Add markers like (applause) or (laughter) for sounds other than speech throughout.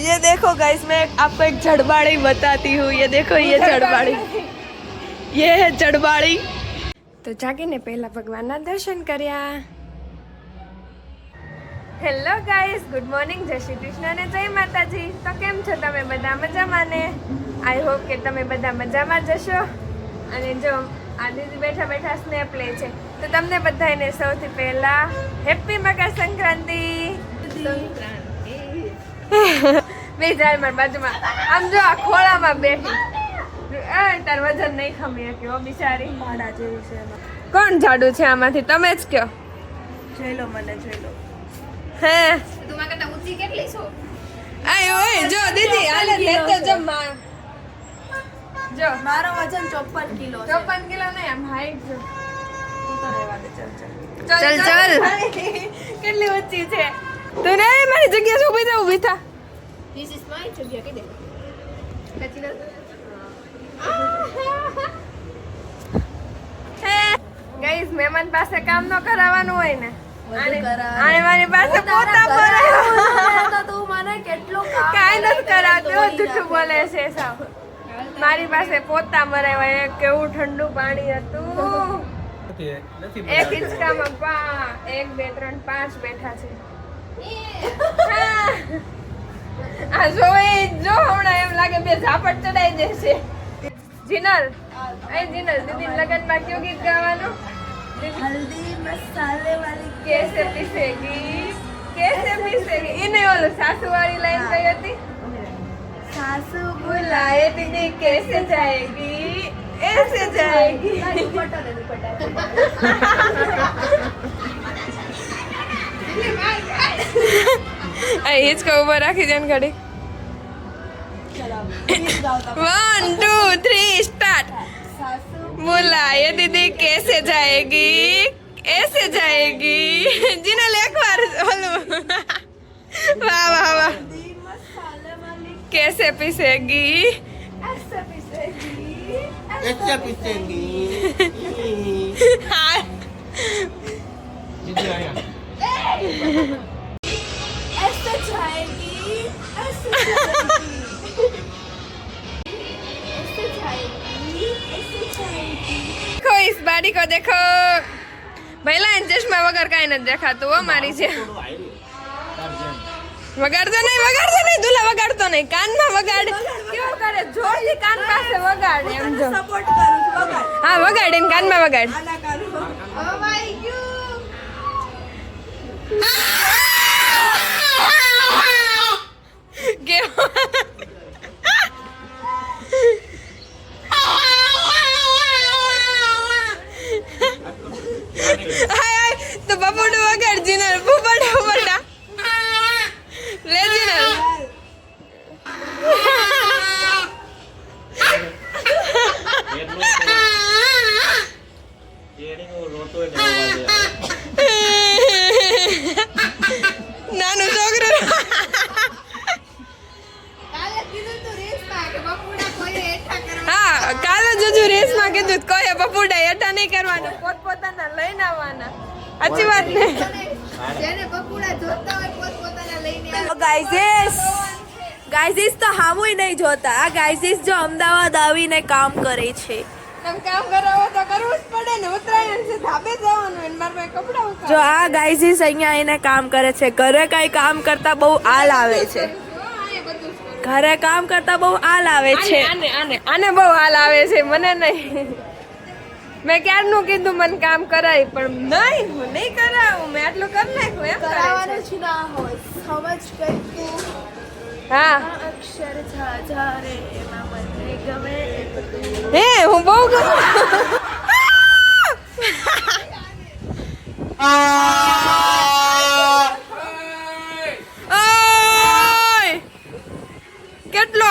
ये देखो गाइस मैं आपको एक जड़बाड़ी बताती हूँ ये देखो ये जड़बाड़ी ये है जड़बाड़ी તો જાગીને પહેલા ભગવાનના દર્શન કર્યા હેલો ગાઈસ ગુડ મોર્નિંગ જય શ્રી કૃષ્ણ અને જય માતાજી તો કેમ છો તમે બધા મજામાં ને આઈ હોપ કે તમે બધા મજામાં જશો અને જો આ દીદી બેઠા બેઠા સ્નેપ લે છે તો તમને બધાને સૌથી પહેલા હેપી મકર સંક્રાંતિ બે જાય મારી બાજુમાં. આમ જો આ ખોળામાં બેઠી. તાર વજન નહીં ખમી શક્યો બિચારી. ભાડા જેવી છે કોણ જાડુ છે આમાંથી? તમે જ કયો જોઈ લો મને જોઈ લો. હે. તું મારા કરતા ઊંચી કેટલી છો? આય ઓય જો દીદી આલે લેતો જો માં જો. મારો વજન ચોપન કિલો છે. ચોપન કિલો નહીં આમ હાઈટ જો. તું તો રહેવા દે ચાલ ચાલ ચલ. ચલ. (laughs) કેટલી ઊંચી છે? તું ને મારી જગ્યા છે ઊભી થા ઊભી થા. ધીસ ઇઝ માય જગ્યા કે દે. વાત મહેમાન પાસે કામ ન કરાવવાનું હોય ને. આને મારી પાસે પોતા ભરાય તો તું મને કેટલું કામ નથી કરાવતું જૂઠું બોલે છે સાવ. મારી પાસે પોતા મરાવ્યા એક કેવું ઠંડુ પાણી હતું. એક હિંચકામાં પા એક બે ત્રણ પાંચ બેઠા છે. આ જો એ જો હમણાં એમ લાગે બે ઝાપટ ચડાઈ દેશે જીનલ એ જીનલ દીદી લગનમાં કયો ગીત ગાવાનું હલ્દી મસાલે વાલી કેસે પીસેગી કેસે પીસેગી એને ઓલું સાસુ વાળી લાઈન કઈ હતી સાસુ बुलाए दीदी कैसे जाएगी ऐसे जाएगी દુપટ્ટો ને દુપટ્ટા આ હિંચકો ઉભો રાખી દે ને ઘડી ચલો ગીત ગાઓ તમે. વન ટુ થ્રી સ્ટાર્ટ સાસુ बुलाए दीदी कैसे जाएगी ऐसे जाएगी જીનલ એક વાર ઓલું વાહ વાહ વાહ હલ્દી મસાલે વાલી कैसे पीसेगी ऐसे पीसेगी Esta pistengi. (laughs) (laughs) હા ऐसे जाएगी ऐसे जाएगी ऐसे जाएगी ऐसे जाएगी देखो इस बाड़ी को देखो ભઈલા એને ચશ્મા વગર કાંઈ નથી દેખાતું હો મારી છે વગાડતો નહીં વગાડતો નહીં દુલા વગાડતો નહીં કાનમાં વગાડ કેવું કરે જોરથી કાન પાસે વગાડ એમ જો સપોર્ટ કરું છું વગાડ હા વગાડ એને કાનમાં વગાડ આના કરું ઓ માય ગયું કેવું હાય હાય તો બપોડું રેસમાં કીધું કોઈ બપોડા હેઠા નહીં કરવાના. પોતપોતાના લઈને આવવાના. સાચી વાત ને? જેને બપોડા જોતા હોય પોતપોતાના લઈને આવે ગાઈઝીસ ગાઈઝીસ તો હામુય નહીં જોતા. આ ગાઈઝીસ જો અમદાવાદ આવીને કામ કરે છે. તમે કામ કરાવો તો કરવું જ પડે ને. ઉત્તરાયણ છે ધાબે જવાનું એને મારા પાસે કપડાં જો આ ગાઈઝીસ અહીંયા એને કામ કરે છે. ઘરે કઈ કામ કરતા બહુ આલ આવે છે. ઘરે કામ કરતા બહુ હાલ આવે છે. આને આને. આને બહુ હાલ આવે છે મને નહીં. મેં ક્યારનું કીધું મને કામ કરાય પણ નહીં હું નહીં કરાવું મેં આટલું કરી નાખ્યું એમ કરાવવાનું છે. ના હોય સમજ કઈ તું હા. અક્ષર ઝાઝારે એમાં મને ગમે હે હું બહુ ગમું ઓય!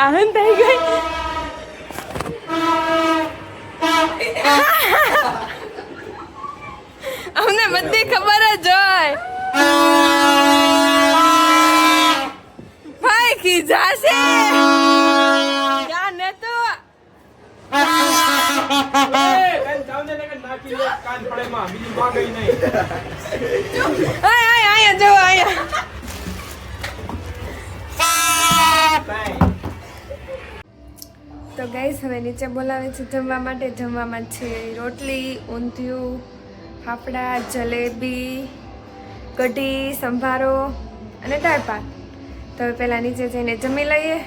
Agente તો ગાઈસ, હવે નીચે બોલાવે છે જમવા માટે. જમવામાં છે રોટલી, ઊંધિયું, ફાફડા, જલેબી, કઢી, સંભારો અને દાળ ભાત. તો હવે પહેલાં નીચે જઈને જમી લઈએ.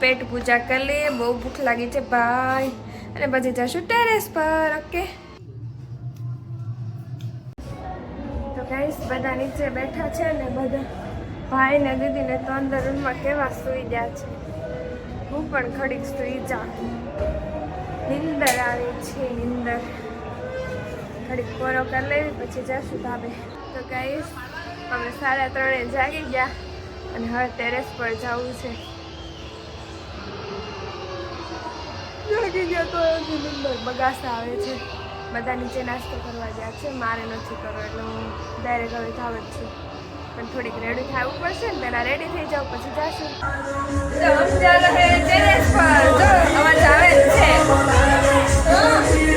પેટ પૂજા કરી લઈએ. બહુ ભૂખ લાગી છે ભાઈ. અને પછી જશું ટેરેસ પર, ઓકે? તો ગાઈસ, બધા નીચે બેઠા છે ને બધા ભાઈ ને દીદીને તો અંદર રૂમમાં કેવા સૂઈ ગયા છે. હું પણ ઘડીક સુઈ જાઉં નિંદર આવે છે, નિંદર. ઘડીક પોરો કરી લેવી, પછી જશું ધાબે. તો કહીશ અમે સાડા ત્રણે જાગી ગયા અને હવે ટેરેસ પર જવું છે. જાગી ગયા તો નિંદર બગાસા આવે છે. બધા નીચે નાસ્તો કરવા ગયા છે. મારે નથી કરવો, એટલે હું ડાયરેક્ટ હવે થાવ જ છું. પણ થોડીક રેડી થવું પડશે ને પહેલાં રેડી થઈ જાવ પછી જાશું. અમારે આવે છે.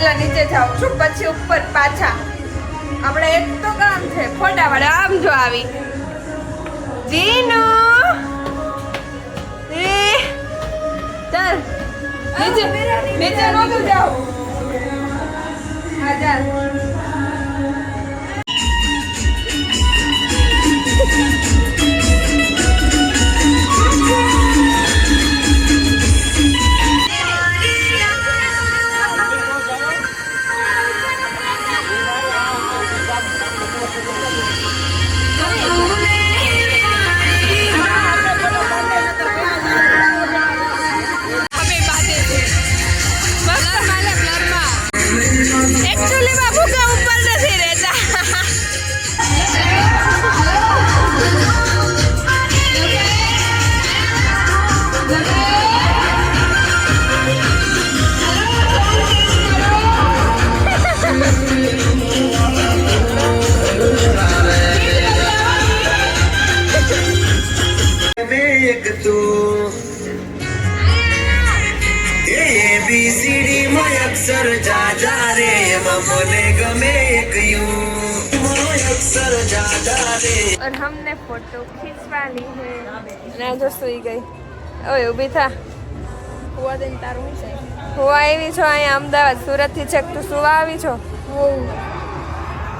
પેલા નીચે જાઉં છું પછી ઉપર પાછા? આપણે એક તો કામ છે ફોટા વડે આમ જો આવી. જીનુ એ ચાલ. નીચે નીચે નહોતું જાવ. હા ચાલ. ના જો સુઈ ગઈ. ઓય ઊભી થા. હુવા દઈને તારું છે? હું આવી છો અહીંયા અમદાવાદ સુરતથી છેક તું સુવા આવી છો?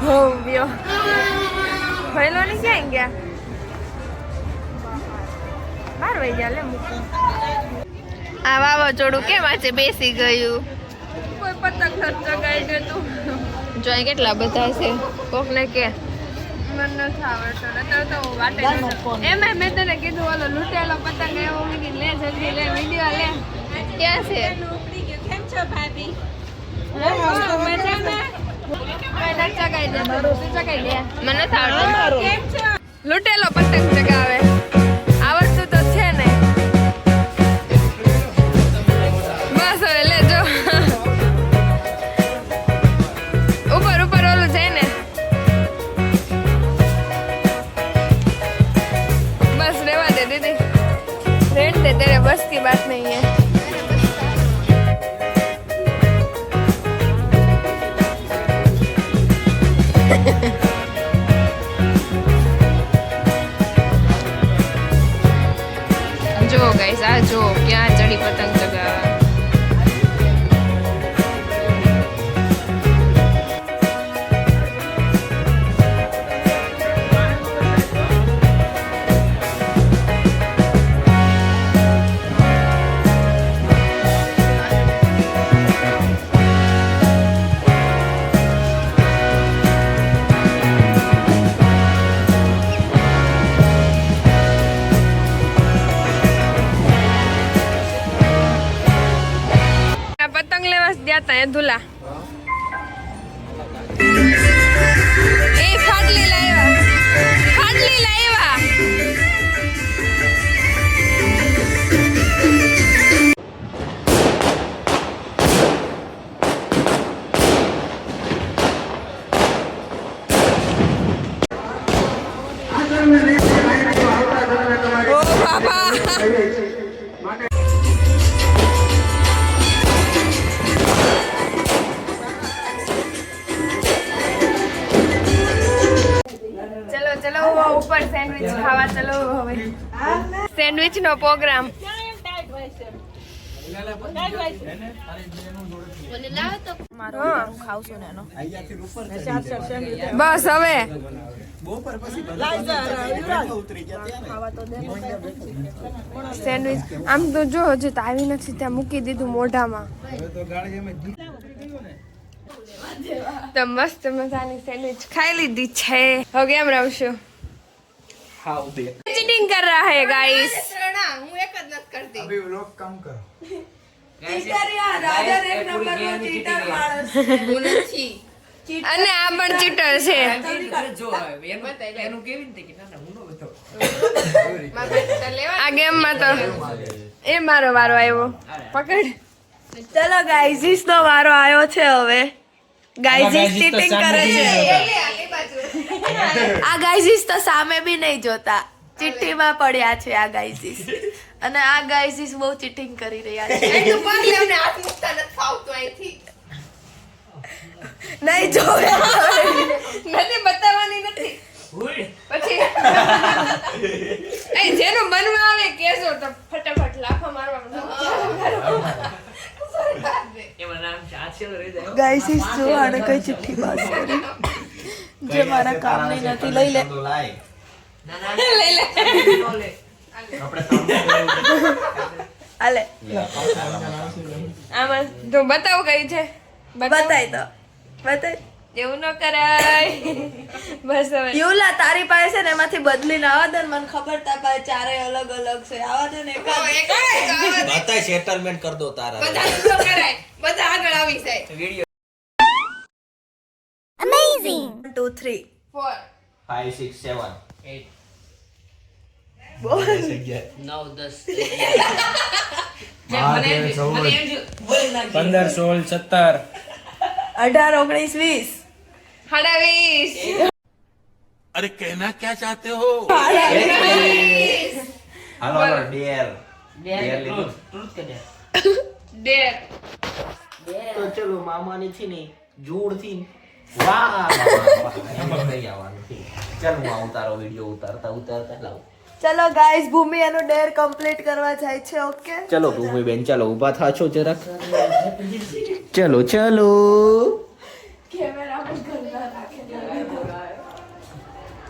હો બ્યો ભઈલો ને ક્યાં ગયા? બાર વહી ગયા લે મૂકું. આ વાવાઝોડું કેમ આજે બેસી ગયું? કોઈ પતંગ ચગાઈ ગયું તું. જોઈ કેટલા બધા છે. કોકને કે મને નથી આવડતો નતર તો વાટે નતો. મેં તને કીધું ઓલો લૂંટેલો પતંગ એવો મૂકી લે જલ્દી લે વીડિયો લે. ક્યાં છે? કેમ છો ભાભી મને લૂંટેલો હવે સેન્ડવિચ નો પ્રોગ્રામ બસ હવે. સેન્ડવિચ આમ તો જો હજુ તો આવી નથી ત્યાં મૂકી દીધું મોઢામાં. તો મસ્ત મજાની સેન્ડવિચ ખાઈ લીધી છે. હવે કેમ રહું ચીટિંગ કર રહા હે ગાઈસ હું એક જ નથી કરતી. અભી વ્લોગ કમ કરો. (laughs) ચીટર યાર રાજા એક નંબર નો ચીટર માણસ. (laughs) હું નથી. અને આ પણ ચીટર છે. આ ગેમમાં તો એ મારો વારો આવ્યો. પકડ. ચલો ગાઈઝીસ નો વારો આવ્યો છે હવે. ગાઈઝીસ ચીટિંગ કરે છે. આ ગાઈઝીસ તો સામે બી નહીં જોતા. ચિઠ્ઠીમાં પડ્યા છે આ ગાઈસીસ અને આ ગાઈસીસ બહુ ચીટિંગ કરી રહ્યા છે. તો પગ લેવને હાથ મૂકતા નથી ફાવતો અહીંથી. નહીં જો નથી બતાવવાની નથી. પછી અહીં જેનું મનમાં આવે કેસો તો ફટાફટ લાફો મારવા ગાઈસીસ જો આને કઈ ચિઠ્ઠી પાસ કરી. જે મારા કામની નથી લઈ લે. લઈ લે અલે આમાં તો બતાવ કઈ છે? બતાય તો. બતાય. એવું ન કરાય. બસ હવે. યુલા તારી પાસે છે ને એમાંથી બદલીને આવા દે મને ખબર તા પાસે ચારે અલગ અલગ છે. આવા દે ને એક બતાય સેટલમેન્ટ કર દો તારા. બધા ન કરાય. બધા આગળ આવી જાય. વિડિયો. અમેઝિંગ 2 3 4 5 6 7 અરે કહેના ક્યાં ચાહતે હો હાલો હાલો ડેર મામાની છે ને જોરથી થી વાહ આવવાનું ચાલ હું આવું તારો વિડીયો ઉતારતા ઉતારતા લાવું ચલો ગાઈઝ ભૂમિ એનું ડેર કમ્પ્લીટ કરવા જાય છે ઓકે ચલો ભૂમિબેન ચાલો ઊભા થાશો જરાક ચલો ચલો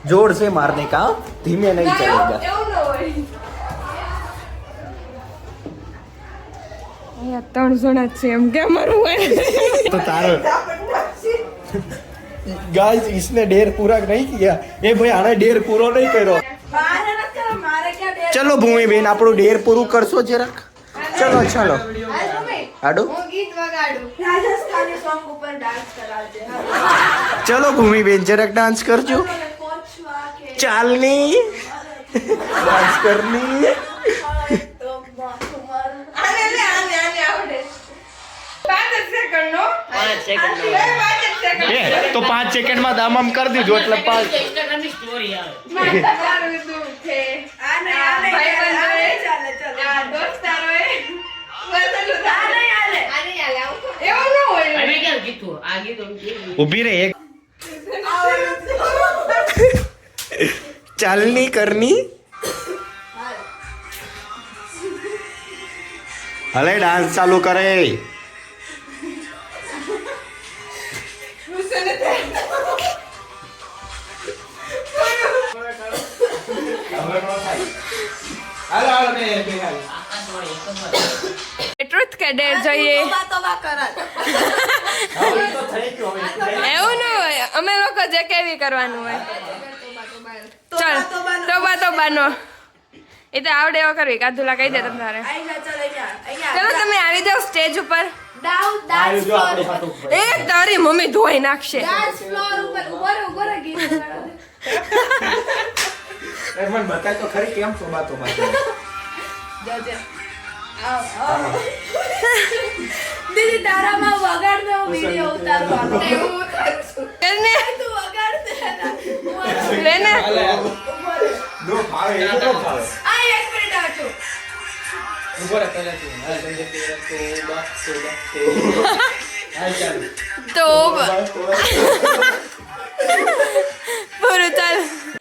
જોર से मारने का धीमे नहीं चलेगा એવું ન હોય અહીંયા ત્રણ જણા જ છે એમ કે અમારું હોય तो तारो गाइस इसने डेर पूरा नहीं किया ए भाई आने डेर पूरो नहीं करो મારે નથી કરવા, મારે ક્યાં ડેર ચલો ભૂમિબેન આપણું ડેર પૂરું કરશો જરાક ચલો ચલો હાલ મમ્મી આડો હું ગીત વગાડું રાજસ્થાની સોંગ ઉપર ડાન્સ કરાવજે ચલો ભૂમિબેન જરાક ડાન્સ કરજો પોછવા કે ચાલની ડાન્સ કરની તો માથું મારું આને લે આને આને આવડે પાંચ જ સેકન્ડ નો પાંચ સેકન્ડ તો પાંચ સેકન્ડમાં દામ આમ કરી દીધું એટલે પાંચ ઊભી રે એક. ચાલની કરની. હલે. ડાન્સ ચાલુ કરે. ટ્રુથ કે ડેર જોઈએ. એવું ન હોય અમે લોકો જે કેવી કરવાનું હોય. ચાલ તોબા તોબાનો એ તો આવડે એવો કરવી કાધુલા કહી દે તમારે. આઈ જા ચાલ તમે આવી જાઓ સ્ટેજ ઉપર. એ તારી મમ્મી ધોઈ નાખશે. ડાન્સ ફ્લોર ઉપર. ઊભો રહો ઊભો રહો ગીત. એ મને બતાય તો ખરી કેમ ચોબાતો બાતો જોજે. આવ, આવ. દીદી તારામાં વગાડતો વીડિયો ઉતારવાનો. એવું એને? તું વગાડતે એના. હું લેને નો ભાવે એ તો ભાવે. આ એક મિનિટ આવજો તો પૂરું ચાલ. દે.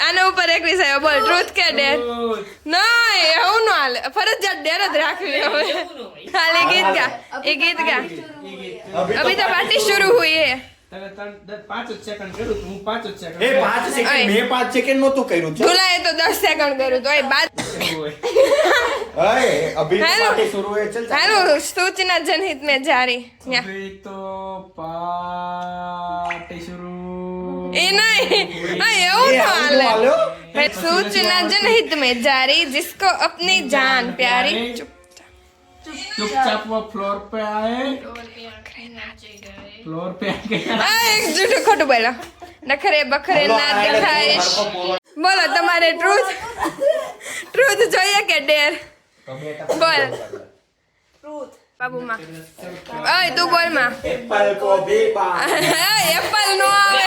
આના ઉપર એક વિષય બોલ ટ્રુથ કે ડેર ના એવું ન હાલે. ફરજિયાત ડેર જ રાખવી હવે. હાલે ગીત ગા એ ગીત ગા અભી તો પાર્ટી શરૂ હુઈ હે મેં પાંચ સેકન્ડ નહોતું કર્યું ધુલાએ તો દસ સેકન્ડ કર્યું તો એ બાદ (laughs) અય અભી હેલો. પાર્ટી શરૂ હોય ચલ ચાલ. હાલો સૂચના જનહિત में जारी યા અભી તો પાર્ટી શરૂ એ નહીં આ એવું એ ન આવું હાલે હાલ્યો? है सूचना जनहित में जारी जिसको अपनी जान प्यारी चुपचाप वो फ्लोर पे आए फ्लोर पे आ गया આ એક જૂઠું ખોટું બોલો નખરે બખરે બોલો, ના આ એને દેખાય હરખો બોલો. બોલો તમારે ટ્રુથ ટ્રુથ જોઈએ કે ડેર બોલ બાબુ માં ઓય તું બોલ માં એપલ કોબી બા એપલ નો આવે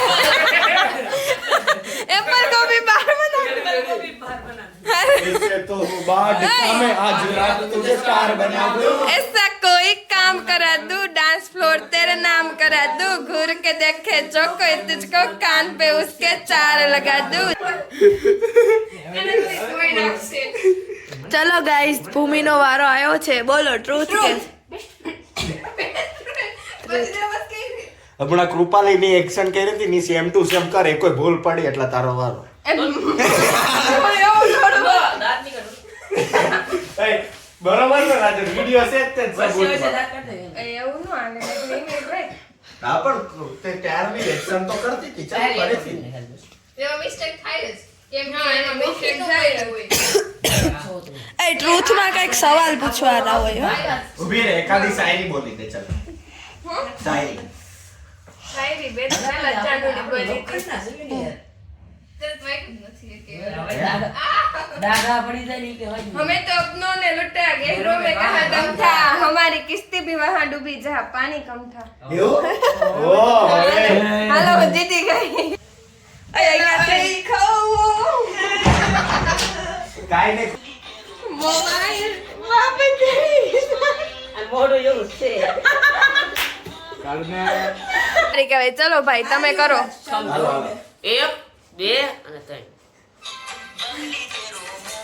એપલ કોબી બાર इससे तो बाद में आज रात तुझे स्टार बना दूं ऐसा कोई काम करा दूं डांस फ्लोर तेरे नाम करा दूं घूर के देखे जो कोई तुझको कान पे उसके चार लगा दूं ચલો ગાઈસ ભૂમિનો વારો આવ્યો છે. બોલો ટ્રુથ કે હમણાં કૃપાલીની એક્શન કરી હતી ની સેમ ટુ સેમ કરે કોઈ ભૂલ પડી એટલે તારો વારો. (laughs) બરોબર ને રાજન વિડિયો છે તે જ એવું નો હાલે હા પણ તે ત્યારની એક્શન તો કરતી હતી ચાલ પડે છે એવો થાય જ. કેમ કે હા, એમાં mistake થાય જ. (coughs) સવાલ પૂછવાના હોય ઊભી રે એકાદી શાયરી બોલી દે ચાલો. શાયરી. શાયરી હમારી કિસ્તી ભી વહા ડૂબી જા પાણી કમ થા. (laughs) હાલો દીદી કઈ. કાઈ ને મોબાઈલ વાપે જઈ આ મોડો એવું છે કાલને અરે કહેવાય ચલો ભાઈ તમે કરો એક બે અને ત્રણ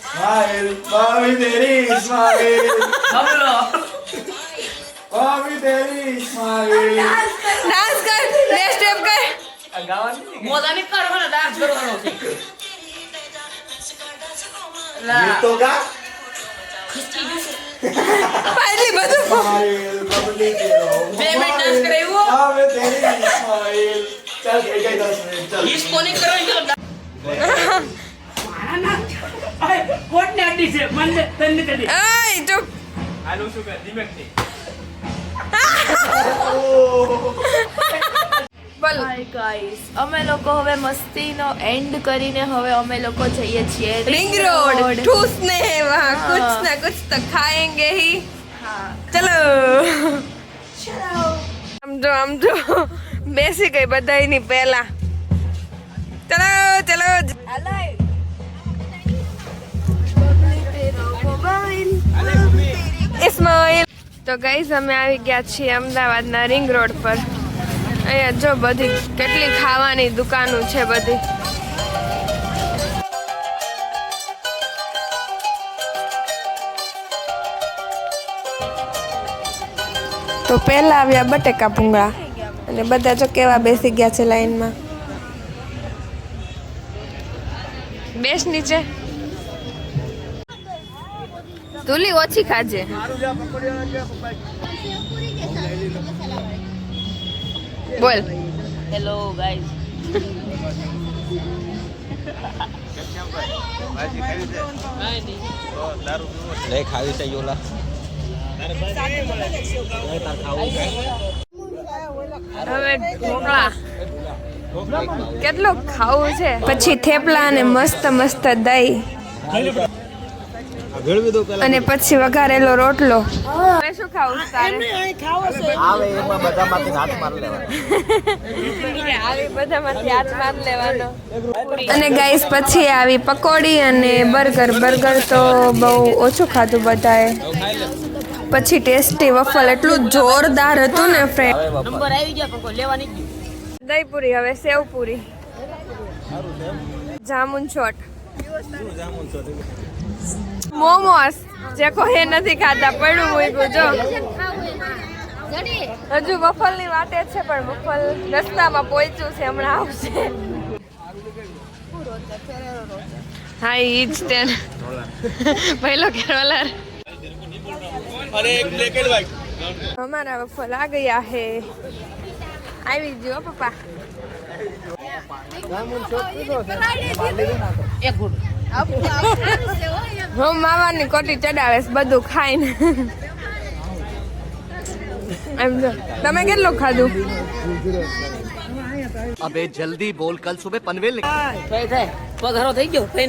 સ્માઈલ ભાવી તેરી સ્માઈલ સમલો ભાવી તેરી સ્માઈલ ડાન્સ કર નેક્સ્ટ સ્ટેપ કર મોદાની કરવાનો ડાન્સ છે ગીત ગા. પહેલી બધું બે મિનિટ dance કરે એવું? બાવી તેરી સ્માઈલ ચાલ થઈ ગઈ દસ મિનિટ ચાલ. ઈસ કોની કરવાનો આય તો આનું શું કર ધીમેકથી બોલ ગાઈસ અમે લોકો હવે મસ્તીનો એન્ડ કરીને હવે અમે લોકો જઈએ છીએ રિંગ રોડ ઠૂસને વહા કુછ ના કુછ તો ખાએંગે હી. હા. ચલો. ચલો. સમજો સમજો બેસી ગઈ બધાયની પહેલા. ચલો ચલો. તો ગઈઝ અમે આવી ગયા છીએ અમદાવાદના રિંગ રોડ પર. અહીંયા જો બધી કેટલી ખાવાની દુકાનો છે બધી. તો પહેલા આવ્યા બટેકા ભૂંગળા. અને બધા જો કેવા બેસી ગયા છે લાઈનમાં. બેસ નીચે. તુલી ઓછી ખાજે. બોલ. હેલો ગાઈસ લે ખાવી છે યોલા. હવે ઢોકળા. કેટલું ખાવું છે? પછી થેપલા અને મસ્ત મસ્ત દહીં. અને પછી. વઘારેલો રોટલો. હવે શું ખાવું તારે આવે એમાં બધામાંથી હાથ માર લેવા આવી બધામાંથી હાથ માર લેવાનો. અને ગાઈસ પછી આવી પકોડી અને બર્ગર. બર્ગર તો બહુ ઓછું ખાધું બધાએ. પછી ટેસ્ટી વફલ એટલું જોરદાર હતું ને ફ્રેન્ડ નંબર આવી ગયા પણ કોઈ લેવા નહીં ગયું. દહીં હવે સેવ જામુન છોટ મોમોસ જે કોઈ નથી ખાતા પડ્યું મૂક્યું જો. હજુ વફલની વાતે છે પણ મફલ રસ્તામાં પહોંચ્યું છે હમણાં આવશે. હા ઈ જ તે. પહેલો કેરોલર અરે એક બ્લેક એન્ડ વ્હાઇટ અમારા વફલ આ ગયા હે. આવી ગયો પપ્પા. એક ગુડ હું માવાની કોટી ચડાવે બધું બધું ખાઈને. એમ તમે કેટલું ખાધું? કલ સુબે પન હરો થઈ ગયો કઈ